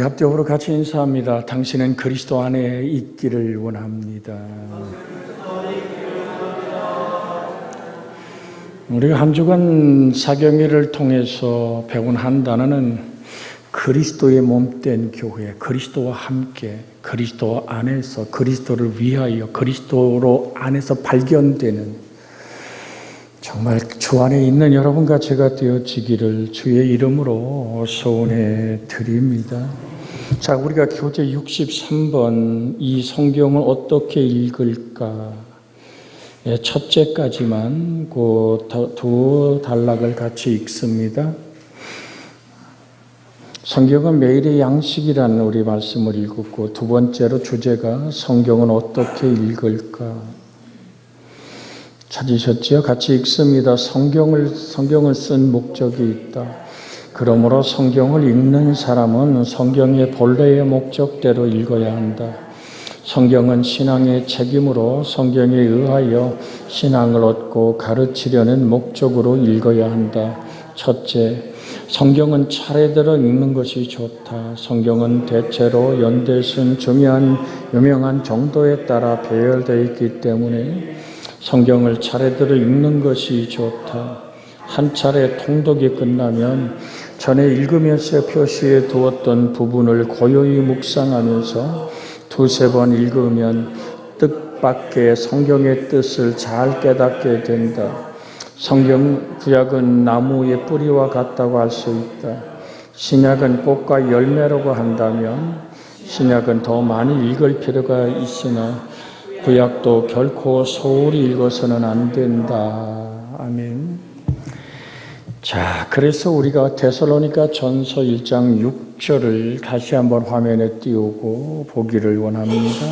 합적으로 같이 인사합니다. 당신은 그리스도 안에 있기를 원합니다. 우리가 한 주간 사경회를 통해서 배운 한 단어는 그리스도의 몸된 교회, 그리스도와 함께, 그리스도 안에서, 그리스도를 위하여, 그리스도로 안에서 발견되는 정말 주 안에 있는 여러분과 제가 되어지기를 주의 이름으로 소원해 드립니다. 자, 우리가 교재 63번 이 성경을 어떻게 읽을까? 예, 첫째까지만 그두 단락을 같이 읽습니다. 성경은 매일의 양식이라는 우리 말씀을 읽었고 두 번째로 주제가 성경은 어떻게 읽을까? 찾으셨지요? 같이 읽습니다. 성경을 성경을 쓴 목적이 있다. 그러므로 성경을 읽는 사람은 성경의 본래의 목적대로 읽어야 한다. 성경은 신앙의 책임으로 성경에 의하여 신앙을 얻고 가르치려는 목적으로 읽어야 한다. 첫째, 성경은 차례대로 읽는 것이 좋다. 성경은 대체로 연대순 중요한 유명한 정도에 따라 배열되어 있기 때문에 성경을 차례대로 읽는 것이 좋다. 한 차례 통독이 끝나면 전에 읽으면서 표시해 두었던 부분을 고요히 묵상하면서 두세 번 읽으면 뜻밖의 성경의 뜻을 잘 깨닫게 된다. 성경 구약은 나무의 뿌리와 같다고 할 수 있다. 신약은 꽃과 열매라고 한다면 신약은 더 많이 읽을 필요가 있으나 구약도 결코 소홀히 읽어서는 안 된다. 아멘. 자, 그래서 우리가 데살로니가 전서 1장 6절을 다시 한번 화면에 띄우고 보기를 원합니다.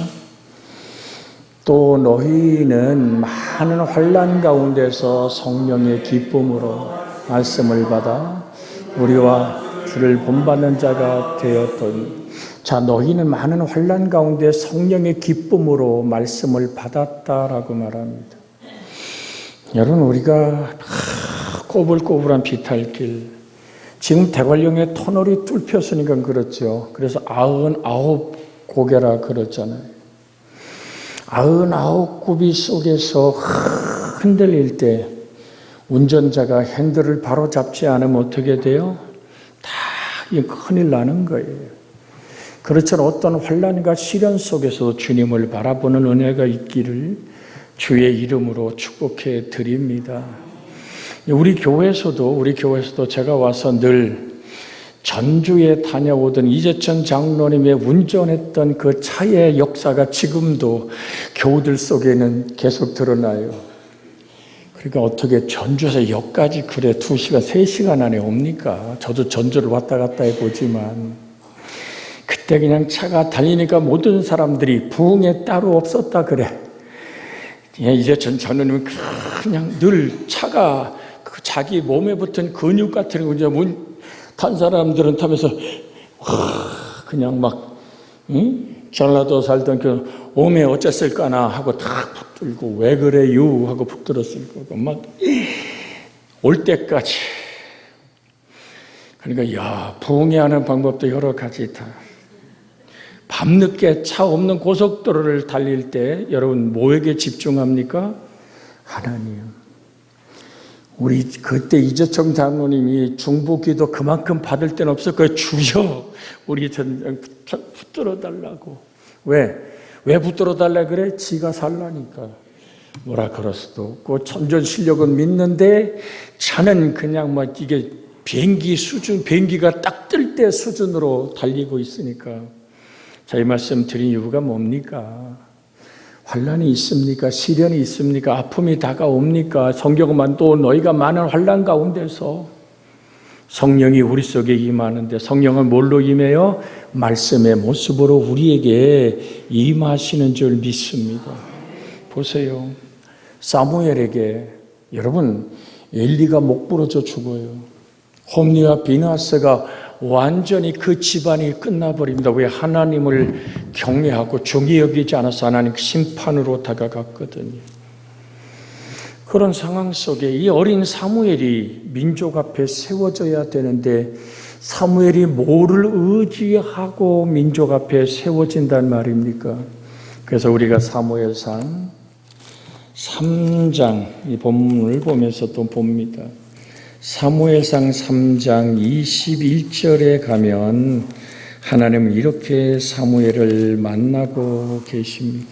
또 너희는 많은 환란 가운데서 성령의 기쁨으로 말씀을 받아 우리와 주를 본받는 자가 되었더니 자 너희는 많은 환란 가운데 성령의 기쁨으로 말씀을 받았다라고 말합니다. 여러분 우리가 꼬불꼬불한 비탈길 지금 대관령의 터널이 뚫혔으니까 그렇죠. 그래서 아흔 아홉 고개라 그렇잖아요. 아흔 아홉 굽이 속에서 흔들릴 때 운전자가 핸들을 바로 잡지 않으면 어떻게 돼요? 다 큰일 나는 거예요. 그렇처럼 어떤 환란과 시련 속에서 주님을 바라보는 은혜가 있기를 주의 이름으로 축복해 드립니다. 우리 교회에서도 우리 교회에서도 제가 와서 늘 전주에 다녀오던 이재천 장로님의 운전했던 그 차의 역사가 지금도 교우들 속에는 계속 드러나요. 그러니까 어떻게 전주에서 역까지 그래 두 시간, 세 시간 안에 옵니까? 저도 전주를 왔다 갔다 해보지만 그때 그냥 차가 달리니까 모든 사람들이 부흥에 따로 없었다 그래. 예, 이재천 장로님은 그냥 늘 차가 그 자기 몸에 붙은 근육 같은 거 이제 탄 사람들은 타면서 와, 그냥 막 응? 전라도 살던 그 오메 어쨌을까나 하고 다 붙들고 왜 그래요 하고 붙들었을 거고 막 올 때까지 그러니까 야 부흥해 하는 방법도 여러 가지 다 밤늦게 차 없는 고속도로를 달릴 때 여러분 뭐에게 집중합니까? 하나님 우리 그때 이재청 장로님이 중보기도 그만큼 받을 때는 없었고 주여 우리 전장 붙들어 달라고 왜? 왜 붙들어 달라 그래? 지가 살라니까 뭐라 그럴 수도 없고 천전 실력은 믿는데 차는 그냥 막 이게 비행기 수준 비행기가 딱 뜰 때 수준으로 달리고 있으니까 자 이 말씀 드린 이유가 뭡니까? 환란이 있습니까? 시련이 있습니까? 아픔이 다가옵니까? 성경만 또 너희가 많은 환란 가운데서 성령이 우리 속에 임하는데 성령은 뭘로 임해요? 말씀의 모습으로 우리에게 임하시는 줄 믿습니다. 보세요. 사무엘에게 여러분 엘리가 목 부러져 죽어요. 홈리와 비나스가 완전히 그 집안이 끝나버립니다. 왜 하나님을 경외하고 중히 여기지 않아서 하나님 심판으로 다가갔거든요. 그런 상황 속에 이 어린 사무엘이 민족 앞에 세워져야 되는데 사무엘이 뭐를 의지하고 민족 앞에 세워진단 말입니까? 그래서 우리가 사무엘상 3장 이 본문을 보면서 또 봅니다. 사무엘상 3장 21절에 가면 하나님은 이렇게 사무엘을 만나고 계십니다.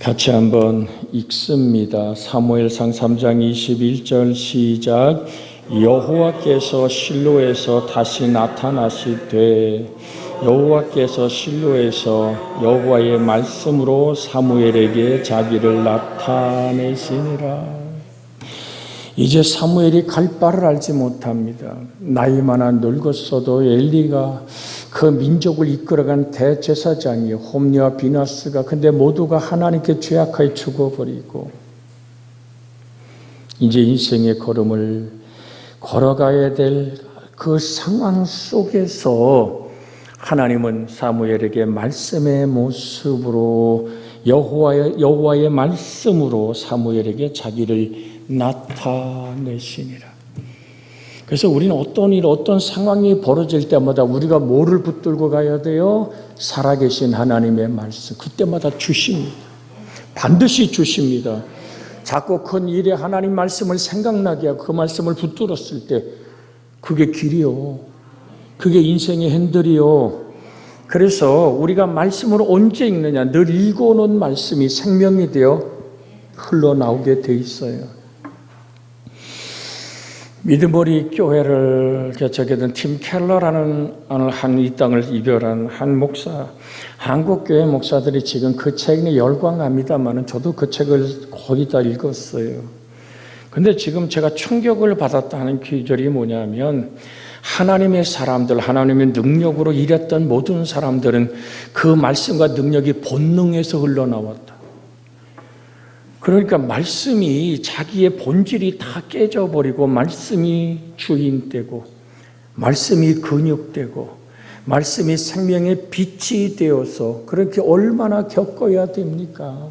같이 한번 읽습니다. 사무엘상 3장 21절 시작 여호와께서 실로에서 다시 나타나시되 여호와께서 실로에서 여호와의 말씀으로 사무엘에게 자기를 나타내시니라. 이제 사무엘이 갈 바를 알지 못합니다. 나이 많아 늙었어도 엘리가 그 민족을 이끌어간 대제사장이 홈리와 비나스가 근데 모두가 하나님께 죄악하여 죽어버리고 이제 인생의 걸음을 걸어가야 될 그 상황 속에서 하나님은 사무엘에게 말씀의 모습으로 여호와의 여호와의 말씀으로 사무엘에게 자기를 나타내시니라. 그래서 우리는 어떤 일, 어떤 상황이 벌어질 때마다 우리가 뭐를 붙들고 가야 돼요? 살아계신 하나님의 말씀. 그때마다 주십니다. 반드시 주십니다. 작고 큰 일에 하나님 말씀을 생각나게 하고 그 말씀을 붙들었을 때 그게 길이요. 그게 인생의 핸들이요. 그래서 우리가 말씀을 언제 읽느냐? 늘 읽어놓은 말씀이 생명이 되어 흘러나오게 돼 있어요. 미드머리 교회를 개척해 든팀 켈러라는 한 이 땅을 이별한 한 목사, 한국 교회 목사들이 지금 그 책에 열광합니다만은 저도 그 책을 거의 다 읽었어요. 근데 지금 제가 충격을 받았다는 기절이 뭐냐면 하나님의 사람들, 하나님의 능력으로 일했던 모든 사람들은 그 말씀과 능력이 본능에서 흘러나왔다. 그러니까 말씀이 자기의 본질이 다 깨져버리고 말씀이 주인 되고 말씀이 근육되고 말씀이 생명의 빛이 되어서 그렇게 얼마나 겪어야 됩니까?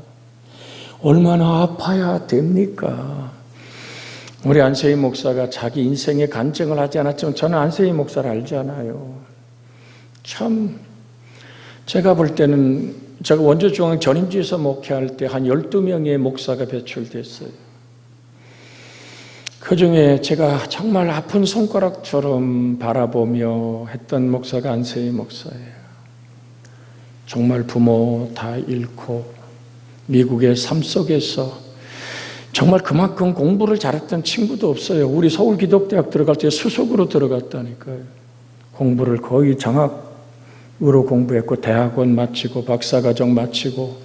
얼마나 아파야 됩니까? 우리 안세희 목사가 자기 인생의 간증을 하지 않았지만 저는 안세희 목사를 알잖아요. 참 제가 볼 때는 제가 원주중앙 전임지에서 목회할 때 한 12명의 목사가 배출됐어요. 그 중에 제가 정말 아픈 손가락처럼 바라보며 했던 목사가 안세희 목사예요. 정말 부모 다 잃고 미국의 삶 속에서 정말 그만큼 공부를 잘했던 친구도 없어요. 우리 서울기독대학 들어갈 때 수석으로 들어갔다니까요. 공부를 거의 장학 으로 공부했고 대학원 마치고 박사과정 마치고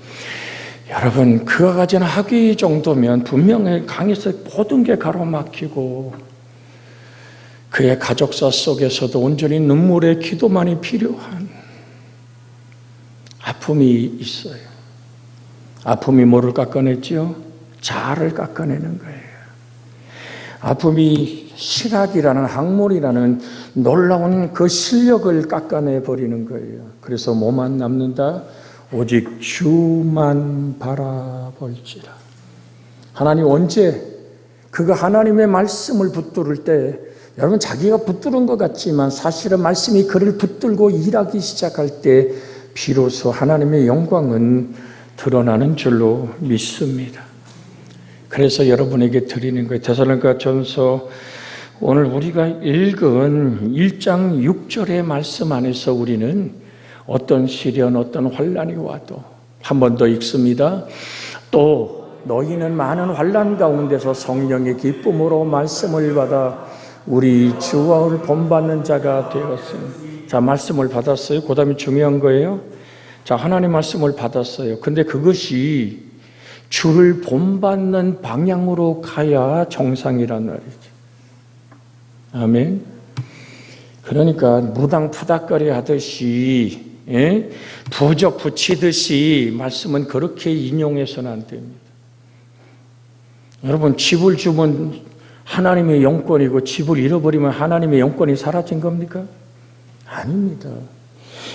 여러분 그가 가진 학위 정도면 분명히 강에서 모든 게 가로막히고 그의 가족사 속에서도 온전히 눈물의 기도만이 필요한 아픔이 있어요. 아픔이 뭐를 깎아냈지요? 자아를 깎아내는 거예요. 아픔이 실학이라는 학문이라는 놀라운 그 실력을 깎아내 버리는 거예요. 그래서 뭐만 남는다? 오직 주만 바라볼지라. 하나님 언제 그가 하나님의 말씀을 붙들을 때 여러분 자기가 붙드는 것 같지만 사실은 말씀이 그를 붙들고 일하기 시작할 때 비로소 하나님의 영광은 드러나는 줄로 믿습니다. 그래서 여러분에게 드리는 거예요. 데살로니가 전서 오늘 우리가 읽은 1장 6절의 말씀 안에서 우리는 어떤 시련, 어떤 환란이 와도 한 번 더 읽습니다. 또 너희는 많은 환란 가운데서 성령의 기쁨으로 말씀을 받아 우리 주와를 본받는 자가 되었으니 자 말씀을 받았어요. 그다음에 중요한 거예요. 자 하나님 말씀을 받았어요. 근데 그것이 주를 본받는 방향으로 가야 정상이란 말이죠. 아멘. 그러니까 무당 푸닥거리 하듯이 예? 부적 붙이듯이 말씀은 그렇게 인용해서는 안 됩니다. 여러분 집을 주면 하나님의 영권이고 집을 잃어버리면 하나님의 영권이 사라진 겁니까? 아닙니다.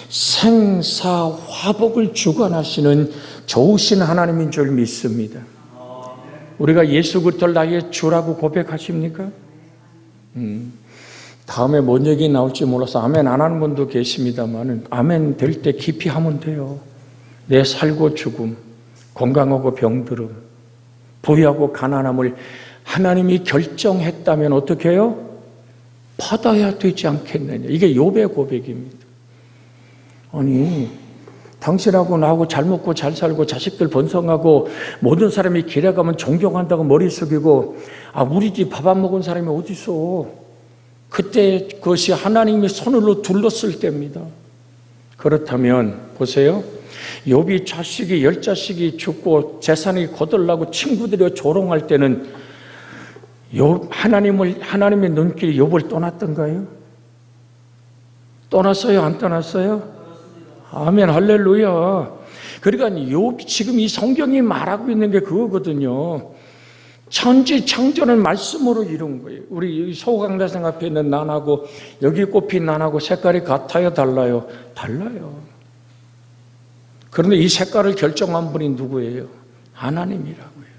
생사 화복을 주관하시는 좋으신 하나님인 줄 믿습니다. 우리가 예수 그리스도를 나의 주라고 고백하십니까? 음. 다음에 뭔 얘기 나올지 몰라서 아멘 안 하는 분도 계십니다만 아멘 될 때 깊이 하면 돼요. 내 살고 죽음, 건강하고 병들음, 부유하고 가난함을 하나님이 결정했다면 어떻게 해요? 받아야 되지 않겠느냐. 이게 욥의 고백입니다. 아니, 당신하고 나하고 잘 먹고 잘 살고 자식들 번성하고 모든 사람이 길에 가면 존경한다고 머리 숙이고 아 우리 집 밥 안 먹은 사람이 어디 있어? 그때 그것이 하나님의 손으로 둘렀을 때입니다. 그렇다면 보세요. 욥이 자식이 열 자식이 죽고 재산이 거들나고 친구들이 조롱할 때는 욥 하나님을 하나님의 눈길이 욥을 떠났던가요? 떠났어요? 안 떠났어요? 아멘 할렐루야. 그러니까 욥 지금 이 성경이 말하고 있는 게 그거거든요. 천지 창조는 말씀으로 이룬 거예요. 우리 소강대생 앞에 있는 난하고 여기 꼽힌 난하고 색깔이 같아요, 달라요? 달라요. 그런데 이 색깔을 결정한 분이 누구예요? 하나님이라고요.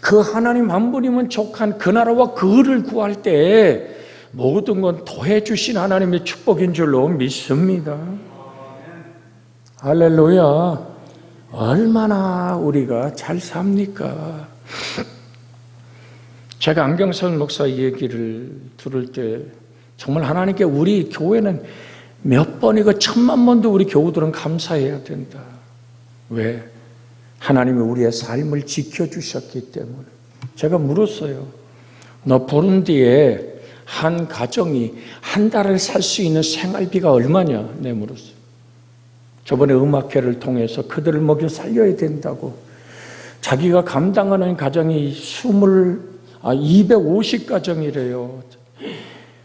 그 하나님 한 분이면 족한 그 나라와 그를 구할 때 모든 건 더해 주신 하나님의 축복인 줄로 믿습니다. 할렐루야. 얼마나 우리가 잘 삽니까? 제가 안경선 목사 얘기를 들을 때 정말 하나님께 우리 교회는 몇 번이고 천만 번도 우리 교우들은 감사해야 된다. 왜? 하나님이 우리의 삶을 지켜주셨기 때문에. 제가 물었어요. 너 부른디에 한 가정이 한 달을 살 수 있는 생활비가 얼마냐? 내 물었어요. 저번에 음악회를 통해서 그들을 먹여 살려야 된다고. 자기가 감당하는 가정이 20, 아, 250가정이래요.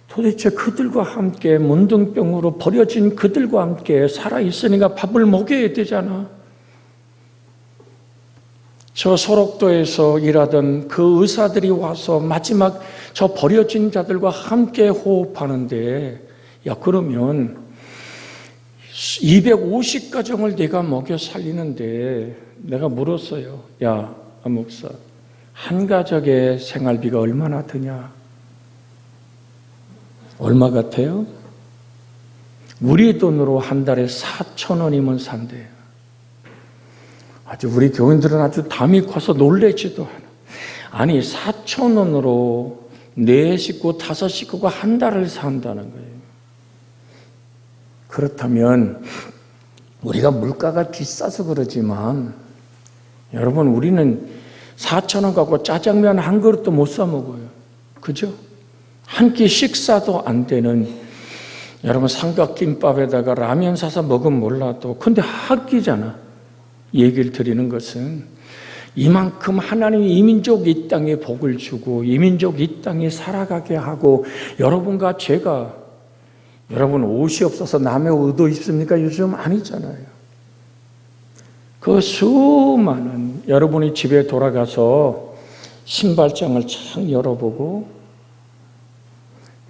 도대체 그들과 함께 문둥병으로 버려진 그들과 함께 살아있으니까 밥을 먹여야 되잖아. 저 소록도에서 일하던 그 의사들이 와서 마지막 저 버려진 자들과 함께 호흡하는데, 야, 그러면 250가정을 내가 먹여 살리는데 내가 물었어요. 야, 아, 목사. 한 가족의 생활비가 얼마나 드냐? 얼마 같아요? 우리 돈으로 한 달에 4천 원이면 산대요. 아주 우리 교인들은 아주 담이 커서 놀래지도 않아. 아니 4천 원으로 네 식구, 다섯 식구가 한 달을 산다는 거예요. 그렇다면 우리가 물가가 비싸서 그러지만 여러분 우리는 4천 원 갖고 짜장면 한 그릇도 못 사 먹어요. 그죠? 한 끼 식사도 안 되는 여러분 삼각김밥에다가 라면 사서 먹으면 몰라도 근데 한 끼잖아. 얘기를 드리는 것은 이만큼 하나님이 이민족 이 땅에 복을 주고 이민족 이 땅에 살아가게 하고 여러분과 제가 여러분 옷이 없어서 남의 옷도 입습니까? 요즘 아니잖아요. 그 수많은 여러분이 집에 돌아가서 신발장을 창 열어보고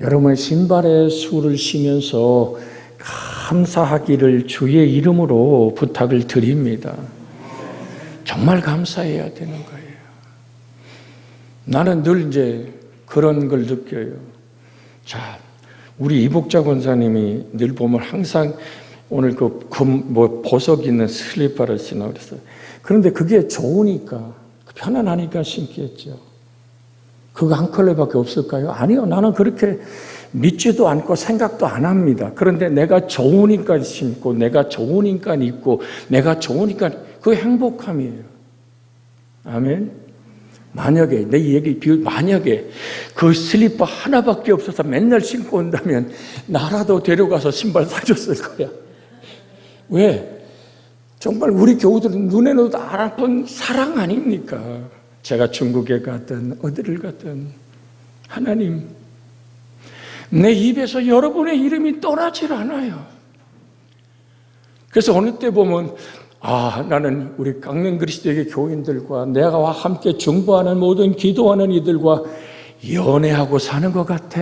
여러분의 신발에 수를 쉬면서 감사하기를 주의 이름으로 부탁을 드립니다. 정말 감사해야 되는 거예요. 나는 늘 이제 그런 걸 느껴요. 자, 우리 이복자 권사님이 늘 보면 항상 오늘 그 금, 뭐 보석 있는 슬리퍼를 신어 그랬어요. 그런데 그게 좋으니까, 편안하니까 신겠죠. 그거 한 컬레밖에 없을까요? 아니요. 나는 그렇게 믿지도 않고 생각도 안 합니다. 그런데 내가 좋으니까 신고, 내가 좋으니까 입고, 내가 좋으니까 그 행복함이에요. 아멘. 만약에 내 얘기 비유 만약에 그 슬리퍼 하나밖에 없어서 맨날 신고 온다면 나라도 데려가서 신발 사줬을 거야. 왜? 정말 우리 교우들은 눈에도 알아본 사랑 아닙니까? 제가 중국에 갔든 어디를 갔든 하나님 내 입에서 여러분의 이름이 떠나질 않아요. 그래서 어느 때 보면 아, 나는 우리 강릉 그리스도의 교인들과 내가 함께 중보하는 모든 기도하는 이들과 연애하고 사는 것 같아.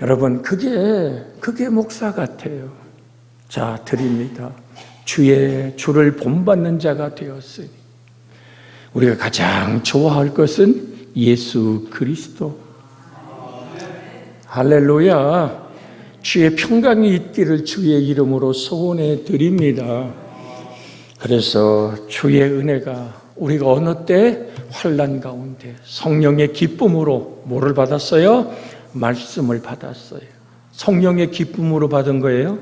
여러분, 그게, 그게 목사 같아요. 자, 드립니다. 주의, 주를 본받는 자가 되었으니. 우리가 가장 좋아할 것은 예수 그리스도. 할렐루야. 주의 평강이 있기를 주의 이름으로 소원해 드립니다. 그래서 주의 은혜가 우리가 어느 때 환란 가운데 성령의 기쁨으로 뭐를 받았어요? 말씀을 받았어요. 성령의 기쁨으로 받은 거예요.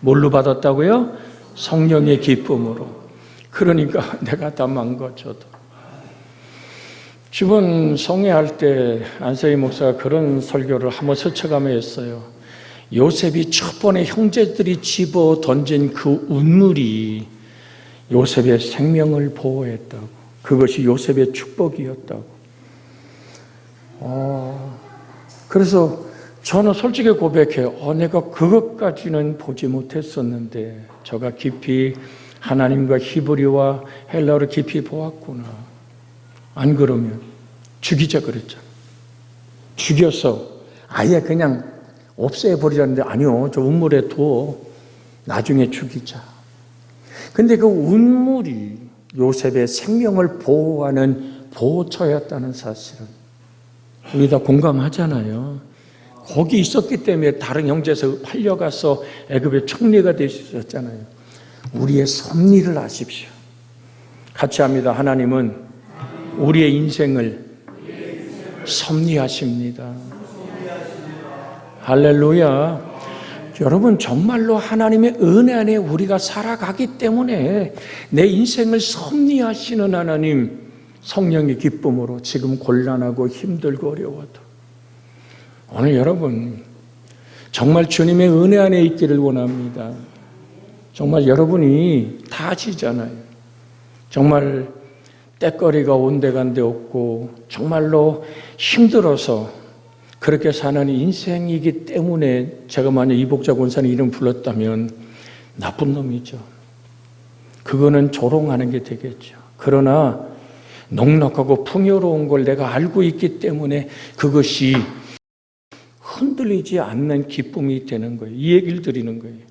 뭘로 받았다고요? 성령의 기쁨으로. 그러니까 내가 다 망가져도. 주번 성회할 때 안세희 목사가 그런 설교를 한번 스쳐가며 했어요. 요셉이 첫 번에 형제들이 집어 던진 그 운물이 요셉의 생명을 보호했다고. 그것이 요셉의 축복이었다고. 어, 그래서 저는 솔직히 고백해요. 어, 내가 그것까지는 보지 못했었는데, 저가 깊이 하나님과 히브리와 헬라어를 깊이 보았구나. 안 그러면 죽이자 그랬잖아. 죽여서 아예 그냥 없애버리자는데 아니요. 저 운물에 두어. 나중에 죽이자. 근데 그 운물이 요셉의 생명을 보호하는 보호처였다는 사실은 우리 다 공감하잖아요. 거기 있었기 때문에 다른 형제에서 팔려가서 애굽의 총리가 될 수 있었잖아요. 우리의 섭리를 아십시오. 같이 합니다. 하나님은 우리의 인생을 섭리하십니다. 할렐루야. 여러분 정말로 하나님의 은혜 안에 우리가 살아가기 때문에 내 인생을 섭리하시는 하나님 성령의 기쁨으로 지금 곤란하고 힘들고 어려워도 오늘 여러분 정말 주님의 은혜 안에 있기를 원합니다. 정말 여러분이 다 아시잖아요. 정말 때거리가 온데간데 없고 정말로 힘들어서 그렇게 사는 인생이기 때문에 제가 만약 이복자 권사님 이름 불렀다면 나쁜 놈이죠. 그거는 조롱하는 게 되겠죠. 그러나 넉넉하고 풍요로운 걸 내가 알고 있기 때문에 그것이 흔들리지 않는 기쁨이 되는 거예요. 이 얘기를 드리는 거예요.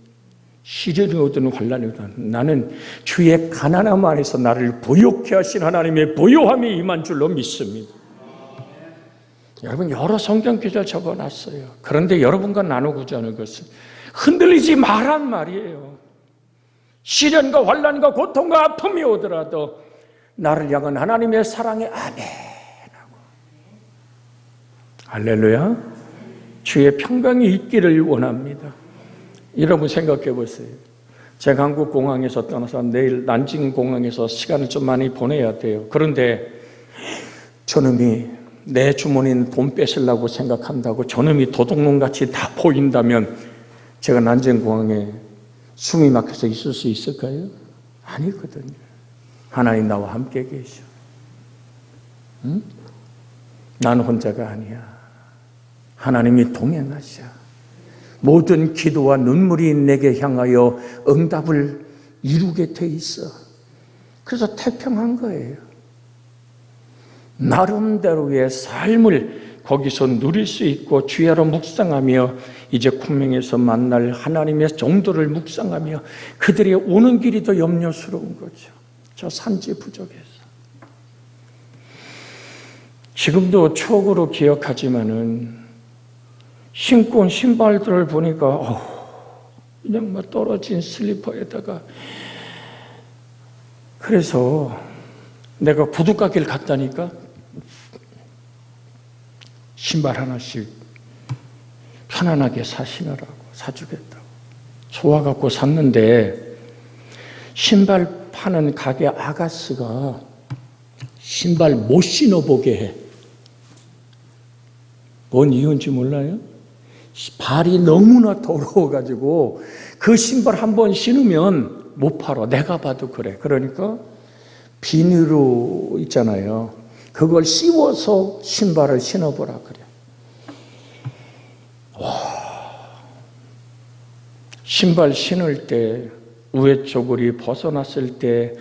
시련이 오든 환란이 오든 나는 주의 가난함 안에서 나를 보욕케 하신 하나님의 보요함이 임한 줄로 믿습니다. 여러분 여러 성경 구절 적어놨어요. 그런데 여러분과 나누고자 하는 것은 흔들리지 말란 말이에요. 시련과 환란과 고통과 아픔이 오더라도 나를 향한 하나님의 사랑에 아멘하고 할렐루야. 주의 평강이 있기를 원합니다. 여러분 생각해 보세요. 제가 한국 공항에서 떠나서 내일 난징 공항에서 시간을 좀 많이 보내야 돼요. 그런데 저놈이 내 주머니는 돈 뺏으려고 생각한다고 저놈이 도둑놈 같이 다 보인다면 제가 난징 공항에 숨이 막혀서 있을 수 있을까요? 아니거든요. 하나님 나와 함께 계셔. 응? 나는 혼자가 아니야. 하나님이 동행하셔. 모든 기도와 눈물이 내게 향하여 응답을 이루게 돼 있어. 그래서 태평한 거예요. 나름대로의 삶을 거기서 누릴 수 있고 주야로 묵상하며 이제 kun명에서 만날 하나님의 정도를 묵상하며 그들이 오는 길이 더 염려스러운 거죠. 저 산지 부족해서. 지금도 추억으로 기억하지만은 신고 온 신발들을 보니까 어, 그냥 막 떨어진 슬리퍼에다가 그래서 내가 구두가게를 갔다니까 신발 하나씩 편안하게 사시느라고 사주겠다고 좋아갖고 샀는데 신발 파는 가게 아가씨가 신발 못 신어보게 해. 뭔 이유인지 몰라요? 발이 너무나 더러워가지고 그 신발 한 번 신으면 못 팔아. 내가 봐도 그래. 그러니까 비닐로 있잖아요. 그걸 씌워서 신발을 신어보라 그래. 와. 신발 신을 때 우회 쪼그리 벗어났을 때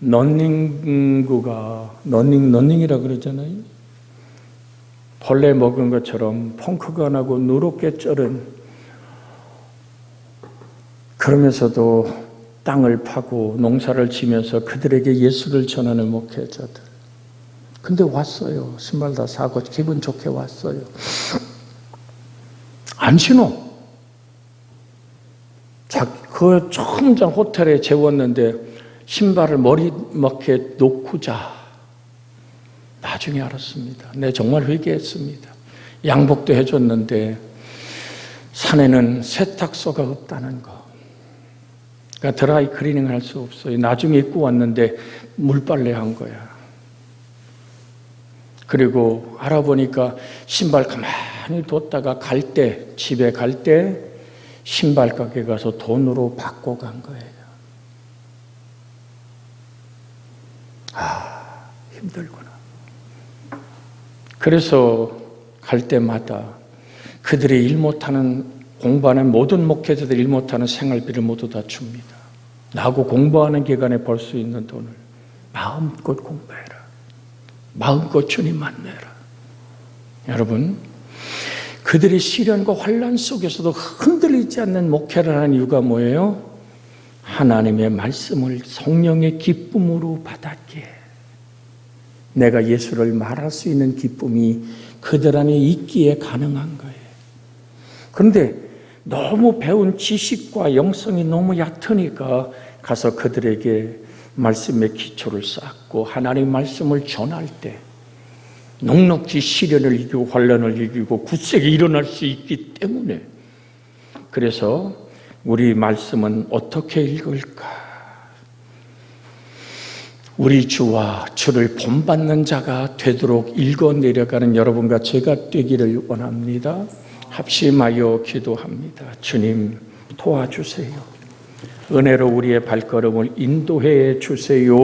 런닝구가 런닝 런닝이라 그러잖아요. 벌레 먹은 것처럼 펑크가 나고 누렇게 쩔은 그러면서도 땅을 파고 농사를 지면서 그들에게 예수를 전하는 목회자들. 근데 왔어요. 신발 다 사고 기분 좋게 왔어요. 안 신어. 자, 그 처음 전 호텔에 재웠는데 신발을 머리맡에 놓고 자. 나중에 알았습니다. 네, 정말 회개했습니다. 양복도 해줬는데 산에는 세탁소가 없다는 거. 그러니까 드라이 클리닝 할수 없어요. 나중에 입고 왔는데 물빨래 한 거야. 그리고 알아보니까 신발 가만히 뒀다가 갈 때, 집에 갈 때 신발 가게 가서 돈으로 받고 간 거예요. 아, 힘들구나. 그래서 갈 때마다 그들이 일 못하는 공부하는 모든 목회자들이 일 못하는 생활비를 모두 다 줍니다. 나하고 공부하는 기간에 벌 수 있는 돈을 마음껏 공부해라. 마음껏 주님 만나라. 여러분, 그들이 시련과 환란 속에서도 흔들리지 않는 목회를 하는 이유가 뭐예요? 하나님의 말씀을 성령의 기쁨으로 받았기에 내가 예수를 말할 수 있는 기쁨이 그들 안에 있기에 가능한 거예요. 그런데 너무 배운 지식과 영성이 너무 얕으니까 가서 그들에게 말씀의 기초를 쌓고 하나님 말씀을 전할 때 넉넉히 시련을 이기고 환란을 이기고 굳세게 일어날 수 있기 때문에 그래서 우리 말씀은 어떻게 읽을까? 우리 주와 주를 본받는 자가 되도록 읽어 내려가는 여러분과 제가 되기를 원합니다. 합심하여 기도합니다. 주님 도와주세요. 은혜로 우리의 발걸음을 인도해 주세요.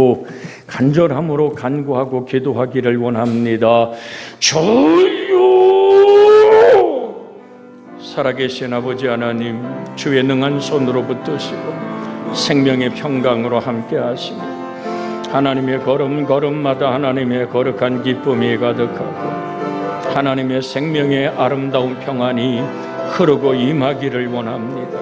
간절함으로 간구하고 기도하기를 원합니다. 주여! 살아계신 아버지 하나님, 주의 능한 손으로 붙드시고 생명의 평강으로 함께 하시며 하나님의 걸음 걸음마다 하나님의 거룩한 기쁨이 가득하고 하나님의 생명의 아름다운 평안이 흐르고 임하기를 원합니다.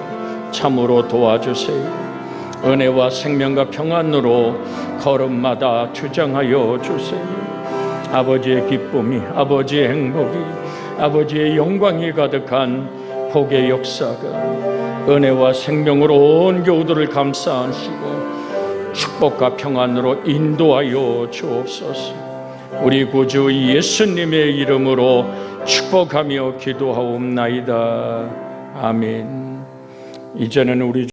참으로 도와주세요. 은혜와 생명과 평안으로 걸음마다 주장하여 주세요. 아버지의 기쁨이, 아버지의 행복이, 아버지의 영광이 가득한 복의 역사가 은혜와 생명으로 온 교우들을 감싸안시고 축복과 평안으로 인도하여 주옵소서. 우리 구주 예수님의 이름으로 축복하며 기도하옵나이다. 아멘. 이제는 우리